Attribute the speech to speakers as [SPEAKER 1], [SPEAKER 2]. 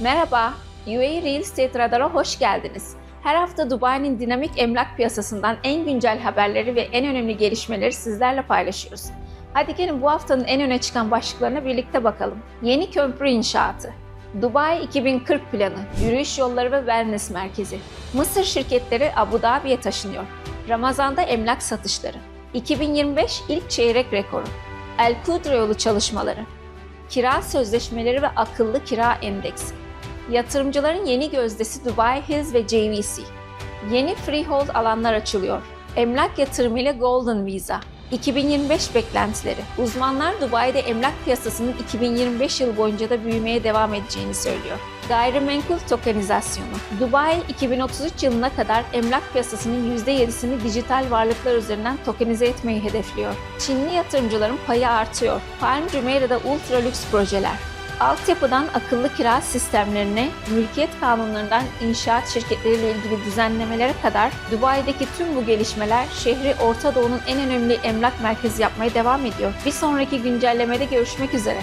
[SPEAKER 1] Merhaba, UAE Real Estate Radar'a hoş geldiniz. Her hafta Dubai'nin dinamik emlak piyasasından en güncel haberleri ve en önemli gelişmeleri sizlerle paylaşıyoruz. Hadi gelin bu haftanın en öne çıkan başlıklarına birlikte bakalım. Yeni köprü inşaatı. Dubai 2040 planı, yürüyüş yolları ve wellness merkezi. Mısır şirketleri Abu Dhabi'ye taşınıyor. Ramazan'da emlak satışları. 2025 ilk çeyrek rekoru. El Kudra yolu çalışmaları. Kira sözleşmeleri ve akıllı kira endeksi. Yatırımcıların yeni gözdesi Dubai Hills ve JVC. Yeni freehold alanlar açılıyor. Emlak yatırımı ile Golden Visa. 2025 beklentileri. Uzmanlar Dubai'de emlak piyasasının 2025 yıl boyunca da büyümeye devam edeceğini söylüyor. Gayrimenkul tokenizasyonu. Dubai 2033 yılına kadar emlak piyasasının %7'sini dijital varlıklar üzerinden tokenize etmeyi hedefliyor. Çinli yatırımcıların payı artıyor. Palm Jumeirah'da ultra lüks projeler. Altyapıdan akıllı kira sistemlerine, mülkiyet kanunlarından inşaat şirketleriyle ilgili düzenlemelere kadar Dubai'deki tüm bu gelişmeler şehri Orta Doğu'nun en önemli emlak merkezi yapmaya devam ediyor. Bir sonraki güncellemede görüşmek üzere.